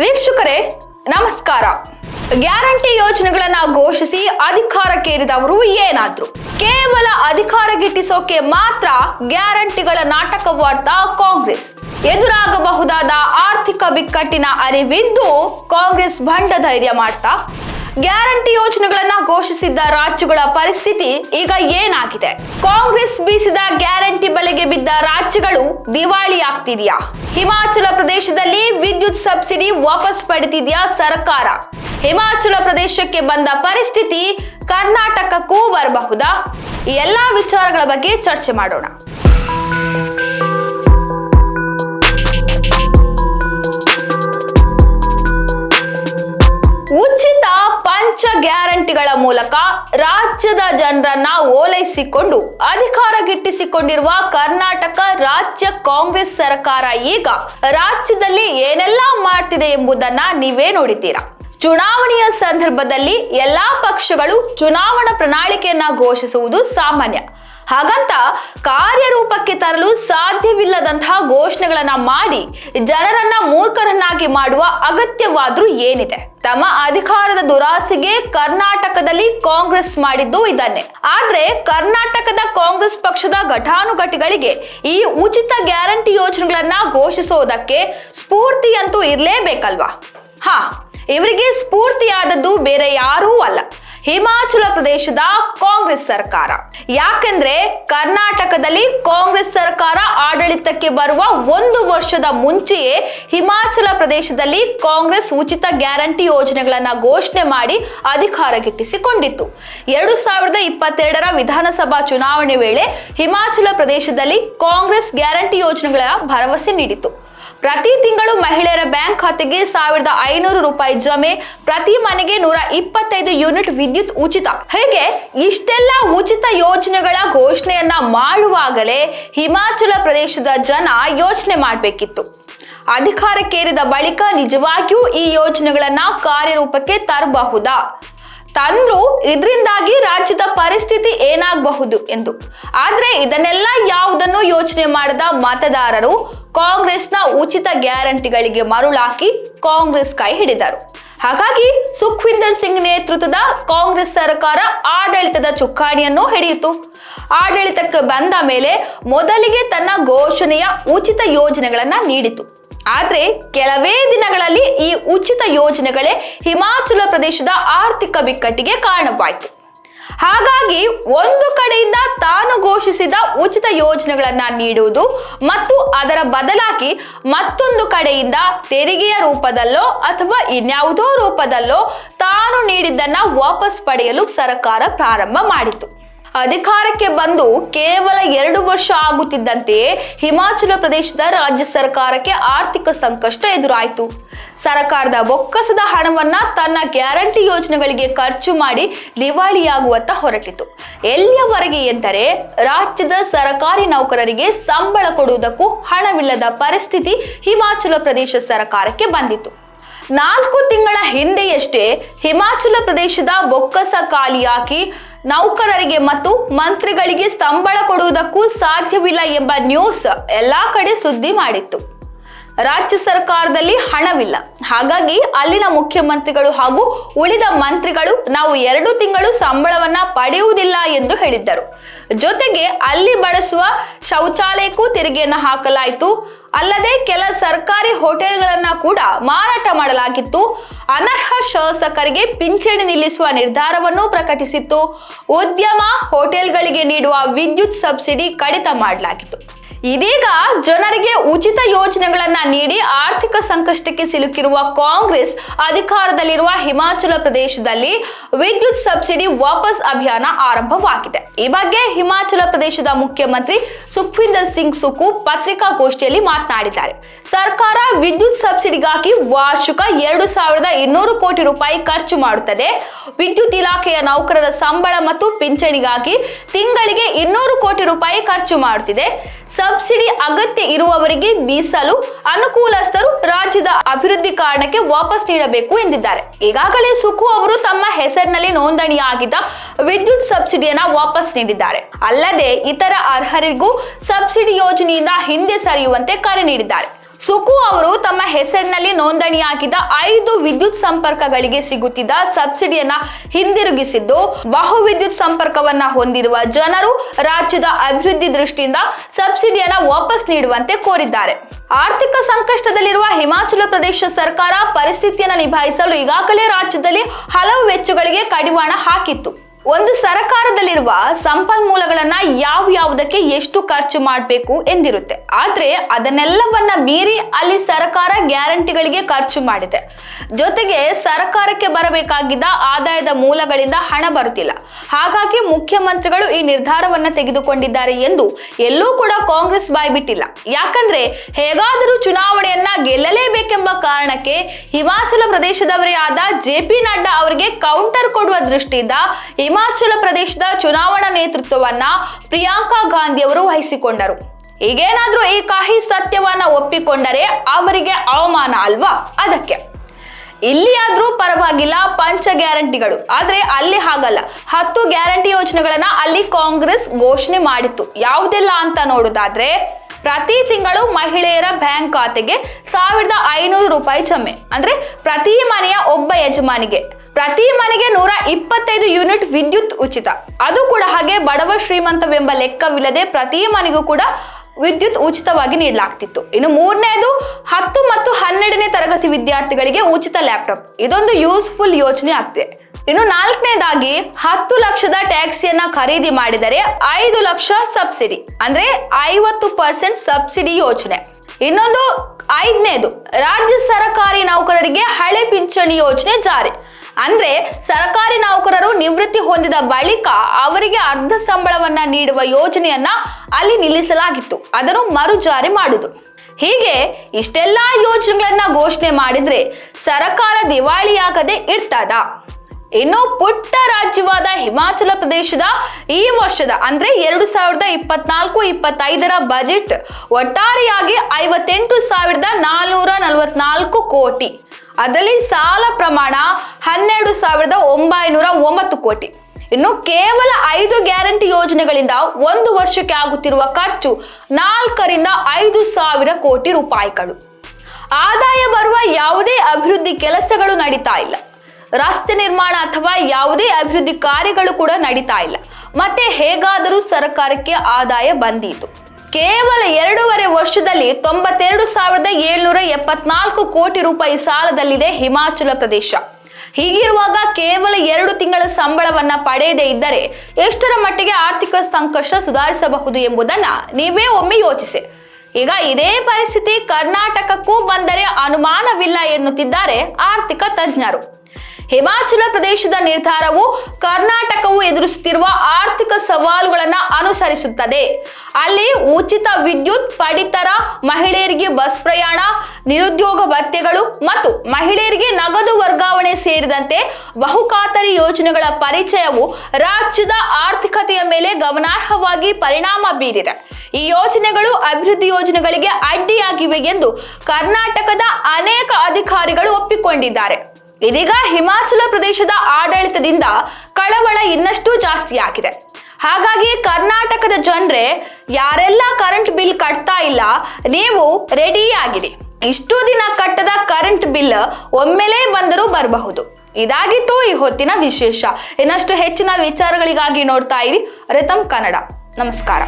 ವೀಕ್ಷಕರೇ, ನಮಸ್ಕಾರ. ಗ್ಯಾರಂಟಿ ಯೋಜನೆಗಳನ್ನ ಘೋಷಿಸಿ ಅಧಿಕಾರಕ್ಕೇರಿದವರು ಏನಾದ್ರು? ಕೇವಲ ಅಧಿಕಾರ ಗಿಟ್ಟಿಸೋಕೆ ಮಾತ್ರ ಗ್ಯಾರಂಟಿಗಳ ನಾಟಕವಾಡ್ತಾ ಕಾಂಗ್ರೆಸ್. ಎದುರಾಗಬಹುದಾದ ಆರ್ಥಿಕ ಬಿಕ್ಕಟ್ಟಿನ ಅರಿವಿದ್ದು ಕಾಂಗ್ರೆಸ್ ಭಂಡ ಧೈರ್ಯ ಮಾಡ್ತಾ ಗ್ಯಾರಂಟಿ ಯೋಜನೆಗಳನ್ನ ಘೋಷಿಸಿದ್ದ ರಾಜ್ಯಗಳ ಪರಿಸ್ಥಿತಿ ಈಗ ಏನಾಗಿದೆ? ಕಾಂಗ್ರೆಸ್ ಬೀಸಿದ ಗ್ಯಾರಂಟಿ ಬಲೆಗೆ ಬಿದ್ದ ರಾಜ್ಯಗಳು ದಿವಾಳಿ ಆಗ್ತಿದ್ಯಾ? ಹಿಮಾಚಲ ಪ್ರದೇಶದಲ್ಲಿ ವಿದ್ಯುತ್ ಸಬ್ಸಿಡಿ ವಾಪಸ್ ಪಡೆದಿದ್ಯಾ ಸರ್ಕಾರ? ಹಿಮಾಚಲ ಪ್ರದೇಶಕ್ಕೆ ಬಂದ ಪರಿಸ್ಥಿತಿ ಕರ್ನಾಟಕಕ್ಕೂ ಬರಬಹುದಾ? ಈ ಎಲ್ಲಾ ವಿಚಾರಗಳ ಬಗ್ಗೆ ಚರ್ಚೆ ಮಾಡೋಣ. ಗ್ಯಾರಂಟಿಗಳ ಮೂಲಕ ರಾಜ್ಯದ ಜನರನ್ನ ಓಲೈಸಿಕೊಂಡು ಅಧಿಕಾರ ಗಿಟ್ಟಿಸಿಕೊಂಡಿರುವ ಕರ್ನಾಟಕ ರಾಜ್ಯ ಕಾಂಗ್ರೆಸ್ ಸರ್ಕಾರ ಈಗ ರಾಜ್ಯದಲ್ಲಿ ಏನೆಲ್ಲಾ ಮಾಡ್ತಿದೆ ಎಂಬುದನ್ನ ನೀವೇ ನೋಡಿದ್ದೀರಾ? ಚುನಾವಣೆಯ ಸಂದರ್ಭದಲ್ಲಿ ಎಲ್ಲಾ ಪಕ್ಷಗಳು ಚುನಾವಣಾ ಪ್ರಣಾಳಿಕೆಯನ್ನ ಘೋಷಿಸುವುದು ಸಾಮಾನ್ಯ. ಹಾಗಂತ ಕಾರ್ಯರೂಪಕ್ಕೆ ತರಲು ಸಾಧ್ಯವಿಲ್ಲದಂತಹ ಘೋಷಣೆಗಳನ್ನ ಮಾಡಿ ಜನರನ್ನ ಮೂರ್ಖರನ್ನಾಗಿ ಮಾಡುವ ಅಗತ್ಯವಾದ್ರೂ ಏನಿದೆ. ತಮ್ಮ ಅಧಿಕಾರದ ದುರಾಸೆಗೆ ಕರ್ನಾಟಕದಲ್ಲಿ ಕಾಂಗ್ರೆಸ್ ಮಾಡಿದ್ದು ಇದನ್ನೇ. ಆದ್ರೆ ಕರ್ನಾಟಕದ ಕಾಂಗ್ರೆಸ್ ಪಕ್ಷದ ಘಟಾನುಘಟಿಗಳಿಗೆ ಈ ಉಚಿತ ಗ್ಯಾರಂಟಿ ಯೋಜನೆಗಳನ್ನ ಘೋಷಿಸೋದಕ್ಕೆ ಸ್ಫೂರ್ತಿಯಂತೂ ಇರಲೇಬೇಕಲ್ವಾ? ಹ, ಇವರಿಗೆ ಸ್ಫೂರ್ತಿಯಾದದ್ದು ಬೇರೆ ಯಾರೂ ಅಲ್ಲ. ಹಿಮಾಚಲ ಪ್ರದೇಶದ ಕಾಂಗ್ರೆಸ್ ಸರ್ಕಾರ. ಯಾಕೆಂದ್ರೆ ಕರ್ನಾಟಕದಲ್ಲಿ ಕಾಂಗ್ರೆಸ್ ಸರ್ಕಾರ ಆಡಳಿತಕ್ಕೆ ಬರುವ ಒಂದು ವರ್ಷದ ಮುಂಚೆಯೇ ಹಿಮಾಚಲ ಪ್ರದೇಶದಲ್ಲಿ ಕಾಂಗ್ರೆಸ್ ಉಚಿತ ಗ್ಯಾರಂಟಿ ಯೋಜನೆಗಳನ್ನ ಘೋಷಣೆ ಮಾಡಿ ಅಧಿಕಾರ ಗಿಟ್ಟಿಸಿಕೊಂಡಿತ್ತು. ಎರಡು ಸಾವಿರದ ಇಪ್ಪತ್ತೆರಡರ ವಿಧಾನಸಭಾ ಚುನಾವಣೆ ವೇಳೆ ಹಿಮಾಚಲ ಪ್ರದೇಶದಲ್ಲಿ ಕಾಂಗ್ರೆಸ್ ಗ್ಯಾರಂಟಿ ಯೋಜನೆಗಳ ಭರವಸೆ ನೀಡಿತು ಪ್ರತಿ ತಿಂಗಳು ಮಹಿಳೆಯರ ಬ್ಯಾಂಕ್ ಖಾತೆಗೆ ಸಾವಿರದ ಐನೂರು ರೂಪಾಯಿ ಜಮೆ, ಪ್ರತಿ ಮನೆಗೆ ನೂರ ಇಪ್ಪತ್ತೈದು ಯೂನಿಟ್ ವಿದ್ಯುತ್ ಉಚಿತ. ಹೇಗೆ? ಇಷ್ಟೆಲ್ಲ ಉಚಿತ ಯೋಜನೆಗಳ ಘೋಷಣೆಯನ್ನ ಮಾಡುವಾಗಲೇ ಹಿಮಾಚಲ ಪ್ರದೇಶದ ಜನ ಯೋಚನೆ ಮಾಡಬೇಕಿತ್ತು. ಅಧಿಕಾರಕ್ಕೇರಿದ ಬಳಿಕ ನಿಜವಾಗಿಯೂ ಈ ಯೋಜನೆಗಳನ್ನ ಕಾರ್ಯರೂಪಕ್ಕೆ ತರಬಹುದಾ? ತಂದ್ರು ಇದರಿಂದಾಗಿ ರಾಜ್ಯದ ಪರಿಸ್ಥಿತಿ ಏನಾಗಬಹುದು ಎಂದು. ಆದ್ರೆ ಇದನ್ನೆಲ್ಲ ಯಾವುದನ್ನು ಯೋಚನೆ ಮಾಡದ ಮತದಾರರು? ಕಾಂಗ್ರೆಸ್ನ ಉಚಿತ ಗ್ಯಾರಂಟಿಗಳಿಗೆ ಮರುಳಾಕಿ ಕಾಂಗ್ರೆಸ್ ಕೈ ಹಿಡಿದರು. ಹಾಗಾಗಿ ಸುಖ್ವಿಂದರ್ ಸಿಂಗ್ ನೇತೃತ್ವದ ಕಾಂಗ್ರೆಸ್ ಸರ್ಕಾರ ಆಡಳಿತದ ಚುಕ್ಕಾಣಿಯನ್ನು ಹಿಡಿಯಿತು. ಆಡಳಿತಕ್ಕೆ ಬಂದ ಮೇಲೆ ಮೊದಲಿಗೆ ತನ್ನ ಘೋಷಣೆಯ ಉಚಿತ ಯೋಜನೆಗಳನ್ನ ನೀಡಿತು. ಆದ್ರೆ ಕೆಲವೇ ದಿನಗಳಲ್ಲಿ ಈ ಉಚಿತ ಯೋಜನೆಗಳೇ ಹಿಮಾಚಲ ಪ್ರದೇಶದ ಆರ್ಥಿಕ ಬಿಕ್ಕಟ್ಟಿಗೆ ಕಾರಣವಾಯಿತು. ಹಾಗಾಗಿ ಒಂದು ಕಡೆಯಿಂದ ತಾನು ಘೋಷಿಸಿದ ಉಚಿತ ಯೋಜನೆಗಳನ್ನ ನೀಡುವುದು ಮತ್ತು ಅದರ ಬದಲಾಗಿ ಮತ್ತೊಂದು ಕಡೆಯಿಂದ ತೆರಿಗೆಯ ರೂಪದಲ್ಲೋ ಅಥವಾ ಇನ್ಯಾವುದೋ ರೂಪದಲ್ಲೋ ತಾನು ನೀಡಿದ್ದನ್ನ ವಾಪಸ್ ಪಡೆಯಲು ಸರ್ಕಾರ ಪ್ರಾರಂಭ ಮಾಡಿತು. ಅಧಿಕಾರಕ್ಕೆ ಬಂದು ಕೇವಲ ಎರಡು ವರ್ಷ ಆಗುತ್ತಿದ್ದಂತೆಯೇ ಹಿಮಾಚಲ ಪ್ರದೇಶದ ರಾಜ್ಯ ಸರ್ಕಾರಕ್ಕೆ ಆರ್ಥಿಕ ಸಂಕಷ್ಟ ಎದುರಾಯಿತು. ಸರ್ಕಾರದ ಬೊಕ್ಕಸದ ಹಣವನ್ನ ತನ್ನ ಗ್ಯಾರಂಟಿ ಯೋಜನೆಗಳಿಗೆ ಖರ್ಚು ಮಾಡಿ ದಿವಾಳಿಯಾಗುವತ್ತ ಹೊರಟಿತು. ಎಲ್ಲಿಯವರೆಗೆ ಎಂದರೆ ರಾಜ್ಯದ ಸರ್ಕಾರಿ ನೌಕರರಿಗೆ ಸಂಬಳ ಕೊಡುವುದಕ್ಕೂ ಹಣವಿಲ್ಲದ ಪರಿಸ್ಥಿತಿ ಹಿಮಾಚಲ ಪ್ರದೇಶ ಸರ್ಕಾರಕ್ಕೆ ಬಂದಿತು. ನಾಲ್ಕು ತಿಂಗಳ ಹಿಂದೆಯಷ್ಟೇ ಹಿಮಾಚಲ ಪ್ರದೇಶದ ಬೊಕ್ಕಸ ಖಾಲಿಯಾಗಿ ನೌಕರರಿಗೆ ಮತ್ತು ಮಂತ್ರಿಗಳಿಗೆ ಸಂಬಳ ಕೊಡುವುದಕ್ಕೂ ಸಾಧ್ಯವಿಲ್ಲ ಎಂಬ ನ್ಯೂಸ್ ಎಲ್ಲಾ ಕಡೆ ಸುದ್ದಿ ಮಾಡಿತ್ತು. ರಾಜ್ಯ ಸರ್ಕಾರದಲ್ಲಿ ಹಣವಿಲ್ಲ. ಹಾಗಾಗಿ ಅಲ್ಲಿನ ಮುಖ್ಯಮಂತ್ರಿಗಳು ಹಾಗೂ ಉಳಿದ ಮಂತ್ರಿಗಳು ನಾವು ಎರಡು ತಿಂಗಳು ಸಂಬಳವನ್ನ ಪಡೆಯುವುದಿಲ್ಲ ಎಂದು ಹೇಳಿದ್ದರು. ಜೊತೆಗೆ ಅಲ್ಲಿ ಬಳಸುವ ಶೌಚಾಲಯಕ್ಕೂ ತೆರಿಗೆಯನ್ನು ಹಾಕಲಾಯಿತು. ಅಲ್ಲದೆ ಕೆಲ ಸರ್ಕಾರಿ ಹೋಟೆಲ್ಗಳನ್ನ ಕೂಡ ಮಾರಾಟ ಮಾಡಲಾಗಿತ್ತು. ಅನರ್ಹ ಶಾಸಕರಿಗೆ ಪಿಂಚಣಿ ನಿಲ್ಲಿಸುವ ನಿರ್ಧಾರವನ್ನು ಪ್ರಕಟಿಸಿತ್ತು. ಉದ್ಯಮ ಹೋಟೆಲ್ಗಳಿಗೆ ನೀಡುವ ವಿದ್ಯುತ್ ಸಬ್ಸಿಡಿ ಕಡಿತ ಮಾಡಲಾಗಿತ್ತು. ಇದೀಗ ಜನರಿಗೆ ಉಚಿತ ಯೋಜನೆಗಳನ್ನ ನೀಡಿ ಆರ್ಥಿಕ ಸಂಕಷ್ಟಕ್ಕೆ ಸಿಲುಕಿರುವ ಕಾಂಗ್ರೆಸ್ ಅಧಿಕಾರದಲ್ಲಿರುವ ಹಿಮಾಚಲ ಪ್ರದೇಶದಲ್ಲಿ ವಿದ್ಯುತ್ ಸಬ್ಸಿಡಿ ವಾಪಸ್ ಅಭಿಯಾನ ಆರಂಭವಾಗಿದೆ. ಈ ಬಗ್ಗೆ ಹಿಮಾಚಲ ಪ್ರದೇಶದ ಮುಖ್ಯಮಂತ್ರಿ ಸುಖ್ವಿಂದರ್ ಸಿಂಗ್ ಸುಕು ಪತ್ರಿಕಾಗೋಷ್ಠಿಯಲ್ಲಿ ಮಾತನಾಡಿದ್ದಾರೆ. ಸರ್ಕಾರ ವಿದ್ಯುತ್ ಸಬ್ಸಿಡಿಗಾಗಿ ವಾರ್ಷಿಕ ಎರಡು ಸಾವಿರದ ಇನ್ನೂರು ಕೋಟಿ ರೂಪಾಯಿ ಖರ್ಚು ಮಾಡುತ್ತದೆ. ವಿದ್ಯುತ್ ಇಲಾಖೆಯ ನೌಕರರ ಸಂಬಳ ಮತ್ತು ಪಿಂಚಣಿಗಾಗಿ ತಿಂಗಳಿಗೆ ಇನ್ನೂರು ಕೋಟಿ ರೂಪಾಯಿ ಖರ್ಚು ಮಾಡುತ್ತಿದೆ. ಸಬ್ಸಿಡಿ ಅಗತ್ಯ ಇರುವವರಿಗೆ ಮೀಸಲು ಅನುಕೂಲಸ್ಥರು ರಾಜ್ಯದ ಅಭಿವೃದ್ಧಿ ಕಾರಣಕ್ಕೆ ವಾಪಸ್ ನೀಡಬೇಕು ಎಂದಿದ್ದಾರೆ. ಈಗಾಗಲೇ ಸುಖು ಅವರು ತಮ್ಮ ಹೆಸರಿನಲ್ಲಿ ನೋಂದಣಿಯಾಗಿದ್ದ ವಿದ್ಯುತ್ ಸಬ್ಸಿಡಿಯನ್ನ ವಾಪಸ್ ನೀಡಿದ್ದಾರೆ. ಅಲ್ಲದೆ ಇತರ ಅರ್ಹರಿಗೂ ಸಬ್ಸಿಡಿ ಯೋಜನೆಯಿಂದ ಹಿಂದೆ ಸರಿಯುವಂತೆ ಕರೆ ನೀಡಿದ್ದಾರೆ. ಸುಕು ಅವರು ತಮ್ಮ ಹೆಸರಿನಲ್ಲಿ ನೋಂದಣಿಯಾಗಿದ್ದ ಐದು ವಿದ್ಯುತ್ ಸಂಪರ್ಕಗಳಿಗೆ ಸಿಗುತ್ತಿದ್ದ ಸಬ್ಸಿಡಿಯನ್ನ ಹಿಂದಿರುಗಿಸಿದ್ದು ಬಹು ವಿದ್ಯುತ್ ಸಂಪರ್ಕವನ್ನ ಹೊಂದಿರುವ ಜನರು ರಾಜ್ಯದ ಅಭಿವೃದ್ಧಿ ದೃಷ್ಟಿಯಿಂದ ಸಬ್ಸಿಡಿಯನ್ನ ವಾಪಸ್ ನೀಡುವಂತೆ ಕೋರಿದ್ದಾರೆ. ಆರ್ಥಿಕ ಸಂಕಷ್ಟದಲ್ಲಿರುವ ಹಿಮಾಚಲ ಪ್ರದೇಶ ಸರ್ಕಾರ ಪರಿಸ್ಥಿತಿಯನ್ನು ನಿಭಾಯಿಸಲು ಈಗಾಗಲೇ ರಾಜ್ಯದಲ್ಲಿ ಹಲವು ವೆಚ್ಚಗಳಿಗೆ ಕಡಿವಾಣ ಹಾಕಿತ್ತು. ಒಂದು ಸರಕಾರದಲ್ಲಿರುವ ಸಂಪನ್ಮೂಲಗಳನ್ನ ಯಾವ ಯಾವುದಕ್ಕೆ ಎಷ್ಟು ಖರ್ಚು ಮಾಡಬೇಕು ಎಂದಿರುತ್ತೆ. ಆದ್ರೆ ಅದನ್ನೆಲ್ಲವನ್ನ ಮೀರಿ ಅಲ್ಲಿ ಸರ್ಕಾರ ಗ್ಯಾರಂಟಿಗಳಿಗೆ ಖರ್ಚು ಮಾಡಿದೆ. ಜೊತೆಗೆ ಸರ್ಕಾರಕ್ಕೆ ಬರಬೇಕಾಗಿದ್ದ ಆದಾಯದ ಮೂಲಗಳಿಂದ ಹಣ ಬರುತ್ತಿಲ್ಲ. ಹಾಗಾಗಿ ಮುಖ್ಯಮಂತ್ರಿಗಳು ಈ ನಿರ್ಧಾರವನ್ನ ತೆಗೆದುಕೊಂಡಿದ್ದಾರೆ ಎಂದು ಎಲ್ಲೂ ಕೂಡ ಕಾಂಗ್ರೆಸ್ ಬಾಯ್ಬಿಟ್ಟಿಲ್ಲ ಯಾಕಂದ್ರೆ ಹೇಗಾದರೂ ಚುನಾವಣೆಯನ್ನ ಗೆಲ್ಲಲೇಬೇಕೆಂಬ ಕಾರಣಕ್ಕೆ ಹಿಮಾಚಲ ಪ್ರದೇಶದವರೇ ಆದ ಜೆ ಪಿ ನಡ್ಡಾ ಅವರಿಗೆ ಕೌಂಟರ್ ಕೊಡುವ ದೃಷ್ಟಿಯಿಂದ ಹಿಮಾಚಲ ಪ್ರದೇಶದ ಚುನಾವಣಾ ನೇತೃತ್ವವನ್ನ ಪ್ರಿಯಾಂಕಾ ಗಾಂಧಿ ಅವರು ವಹಿಸಿಕೊಂಡರು. ಈಗೇನಾದ್ರೂ ಈ ಕಾಹಿ ಸತ್ಯವನ್ನ ಒಪ್ಪಿಕೊಂಡರೆ ಅವರಿಗೆ ಅವಮಾನ ಅಲ್ವಾ? ಅದಕ್ಕೆ. ಇಲ್ಲಿ ಪರವಾಗಿಲ್ಲ ಪಂಚ ಗ್ಯಾರಂಟಿಗಳು. ಆದ್ರೆ ಅಲ್ಲಿ ಹಾಗಲ್ಲ. ಹತ್ತು ಗ್ಯಾರಂಟಿ ಯೋಜನೆಗಳನ್ನ ಅಲ್ಲಿ ಕಾಂಗ್ರೆಸ್ ಘೋಷಣೆ ಮಾಡಿತ್ತು. ಯಾವುದೆಲ್ಲ ಅಂತ ನೋಡೋದಾದ್ರೆ, ಪ್ರತಿ ತಿಂಗಳು ಮಹಿಳೆಯರ ಬ್ಯಾಂಕ್ ಖಾತೆಗೆ ಸಾವಿರದ ಐನೂರು ರೂಪಾಯಿ ಜಮೆ. ಅಂದ್ರೆ ಪ್ರತಿ ಮನೆಯ ಒಬ್ಬ ಯಜಮಾನಿಗೆ. ಪ್ರತಿ ಮನೆಗೆ ನೂರ ಇಪ್ಪತ್ತೈದು ಯೂನಿಟ್ ವಿದ್ಯುತ್ ಉಚಿತ. ಅದು ಕೂಡ ಹಾಗೆ ಬಡವ ಶ್ರೀಮಂತವೆಂಬ ಲೆಕ್ಕವಿಲ್ಲದೆ ಪ್ರತಿ ಮನೆಗೂ ಕೂಡ ವಿದ್ಯುತ್ ಉಚಿತವಾಗಿ ನೀಡಲಾಗ್ತಿತ್ತು. ಇನ್ನು ಮೂರನೇದು, ಹತ್ತು ಮತ್ತು ಹನ್ನೆರಡನೇ ತರಗತಿ ವಿದ್ಯಾರ್ಥಿಗಳಿಗೆ ಉಚಿತ ಲ್ಯಾಪ್ಟಾಪ್. ಇದೊಂದು ಯೂಸ್ಫುಲ್ ಯೋಜನೆ ಆಗ್ತಿದೆ. ಇನ್ನು ನಾಲ್ಕನೇದಾಗಿ, ಹತ್ತು ಲಕ್ಷದ ಟ್ಯಾಕ್ಸಿಯನ್ನ ಖರೀದಿ ಮಾಡಿದರೆ ಐದು ಲಕ್ಷ ಸಬ್ಸಿಡಿ, ಅಂದ್ರೆ ಐವತ್ತು ಪರ್ಸೆಂಟ್ ಸಬ್ಸಿಡಿ ಯೋಜನೆ ಇನ್ನೊಂದು, ಐದನೇದು, ರಾಜ್ಯ ಸರ್ಕಾರಿ ನೌಕರರಿಗೆ ಹಳೆ ಪಿಂಚಣಿ ಯೋಜನೆ ಜಾರಿ. ಅಂದ್ರೆ ಸರ್ಕಾರಿ ನೌಕರರು ನಿವೃತ್ತಿ ಹೊಂದಿದ ಬಳಿಕ ಅವರಿಗೆ ಅರ್ಧ ಸಂಬಳವನ್ನ ನೀಡುವ ಯೋಜನೆಯನ್ನ ಅಲ್ಲಿ ನಿಲ್ಲಿಸಲಾಗಿತ್ತು. ಅದನ್ನು ಮರು ಜಾರಿ ಮಾಡುದು. ಹೀಗೆ ಇಷ್ಟೆಲ್ಲಾ ಯೋಜನೆಗಳನ್ನ ಘೋಷಣೆ ಮಾಡಿದ್ರೆ ಸರ್ಕಾರ ದಿವಾಳಿಯಾಗದೆ ಇರ್ತದ. ಇನ್ನು ಪುಟ್ಟ ರಾಜ್ಯವಾದ ಹಿಮಾಚಲ ಪ್ರದೇಶದ ಈ ವರ್ಷದ, ಅಂದ್ರೆ ಎರಡು ಸಾವಿರದ ಇಪ್ಪತ್ನಾಲ್ಕು, ಇಪ್ಪತ್ತೈದರ ಬಜೆಟ್ ಒಟ್ಟಾರೆಯಾಗಿ ಐವತ್ತೆಂಟು ಸಾವಿರದ ನಾಲ್ನೂರ ನಲವತ್ನಾಲ್ಕು ಕೋಟಿ. ಅದರಲ್ಲಿ ಸಾಲ ಪ್ರಮಾಣ ಹನ್ನೆರಡು ಸಾವಿರದ ಒಂಬೈನೂರ ಒಂಬತ್ತು ಕೋಟಿ. ಇನ್ನು ಕೇವಲ ಐದು ಗ್ಯಾರಂಟಿ ಯೋಜನೆಗಳಿಂದ ಒಂದು ವರ್ಷಕ್ಕೆ ಆಗುತ್ತಿರುವ ಖರ್ಚು ನಾಲ್ಕರಿಂದ ಐದು ಸಾವಿರ ಕೋಟಿ ರೂಪಾಯಿಗಳು. ಆದಾಯ ಬರುವ ಯಾವುದೇ ಅಭಿವೃದ್ಧಿ ಕೆಲಸಗಳು ನಡೀತಾ ಇಲ್ಲ. ರಸ್ತೆ ನಿರ್ಮಾಣ ಅಥವಾ ಯಾವುದೇ ಅಭಿವೃದ್ಧಿ ಕಾರ್ಯಗಳು ಕೂಡ ನಡೀತಾ ಇಲ್ಲ. ಮತ್ತೆ ಹೇಗಾದರೂ ಸರ್ಕಾರಕ್ಕೆ ಆದಾಯ ಬಂದೀತು. ಕೇವಲ ಎರಡೂವರೆ ವರ್ಷದಲ್ಲಿ ತೊಂಬತ್ತೆರಡು ಸಾವಿರದ ಏಳ್ನೂರ ಎಪ್ಪತ್ನಾಲ್ಕು ಕೋಟಿ ರೂಪಾಯಿ ಸಾಲದಲ್ಲಿದೆ ಹಿಮಾಚಲ ಪ್ರದೇಶ. ಹೀಗಿರುವಾಗ ಕೇವಲ ಎರಡು ತಿಂಗಳ ಸಂಬಳವನ್ನ ಪಡೆಯದೇ ಇದ್ದರೆ ಎಷ್ಟರ ಮಟ್ಟಿಗೆ ಆರ್ಥಿಕ ಸಂಕಷ್ಟ ಸುಧಾರಿಸಬಹುದು ಎಂಬುದನ್ನ ನೀವೇ ಒಮ್ಮೆ ಯೋಚಿಸಿ. ಈಗ ಇದೇ ಪರಿಸ್ಥಿತಿ ಕರ್ನಾಟಕಕ್ಕೂ ಬಂದರೆ ಅನುಮಾನವಿಲ್ಲ ಎನ್ನುತ್ತಿದ್ದಾರೆ ಆರ್ಥಿಕ ತಜ್ಞರು. ಹಿಮಾಚಲ ಪ್ರದೇಶದ ನಿರ್ಧಾರವು ಕರ್ನಾಟಕವು ಎದುರಿಸುತ್ತಿರುವ ಆರ್ಥಿಕ ಸವಾಲುಗಳನ್ನು ಅನುಸರಿಸುತ್ತದೆ. ಅಲ್ಲಿ ಉಚಿತ ವಿದ್ಯುತ್, ಪಡಿತರ, ಮಹಿಳೆಯರಿಗೆ ಬಸ್ ಪ್ರಯಾಣ, ನಿರುದ್ಯೋಗ ಭತ್ಯೆಗಳು ಮತ್ತು ಮಹಿಳೆಯರಿಗೆ ನಗದು ವರ್ಗಾವಣೆ ಸೇರಿದಂತೆ ಬಹುಖಾತರಿ ಯೋಜನೆಗಳ ಪರಿಚಯವು ರಾಜ್ಯದ ಆರ್ಥಿಕತೆಯ ಮೇಲೆ ಗಮನಾರ್ಹವಾಗಿ ಪರಿಣಾಮ ಬೀರಿದೆ. ಈ ಯೋಜನೆಗಳು ಅಭಿವೃದ್ಧಿ ಯೋಜನೆಗಳಿಗೆ ಅಡ್ಡಿಯಾಗಿವೆ ಎಂದು ಕರ್ನಾಟಕದ ಅನೇಕ ಅಧಿಕಾರಿಗಳು ಒಪ್ಪಿಕೊಂಡಿದ್ದಾರೆ. ಇದೀಗ ಹಿಮಾಚಲ ಪ್ರದೇಶದ ಆಡಳಿತದಿಂದ ಕಳವಳ ಇನ್ನಷ್ಟು ಜಾಸ್ತಿ ಆಗಿದೆ ಹಾಗಾಗಿ ಕರ್ನಾಟಕದ ಜನರೇ ಯಾರೆಲ್ಲ ಕರೆಂಟ್ ಬಿಲ್ ಕಟ್ತಾ ಇಲ್ಲ, ನೀವು ರೆಡಿ ಆಗಿದೆ ಇಷ್ಟು ದಿನ ಕಟ್ಟದ ಕರೆಂಟ್ ಬಿಲ್ ಒಮ್ಮೆಲೇ ಬಂದರೂ ಬರಬಹುದು. ಇದಾಗಿತ್ತು ಈ ಹೊತ್ತಿನ ವಿಶೇಷ. ಇನ್ನಷ್ಟು ಹೆಚ್ಚಿನ ವಿಚಾರಗಳಿಗಾಗಿ ನೋಡ್ತಾ ಇರಿ ರಿತಮ್ ಕನ್ನಡ. ನಮಸ್ಕಾರ.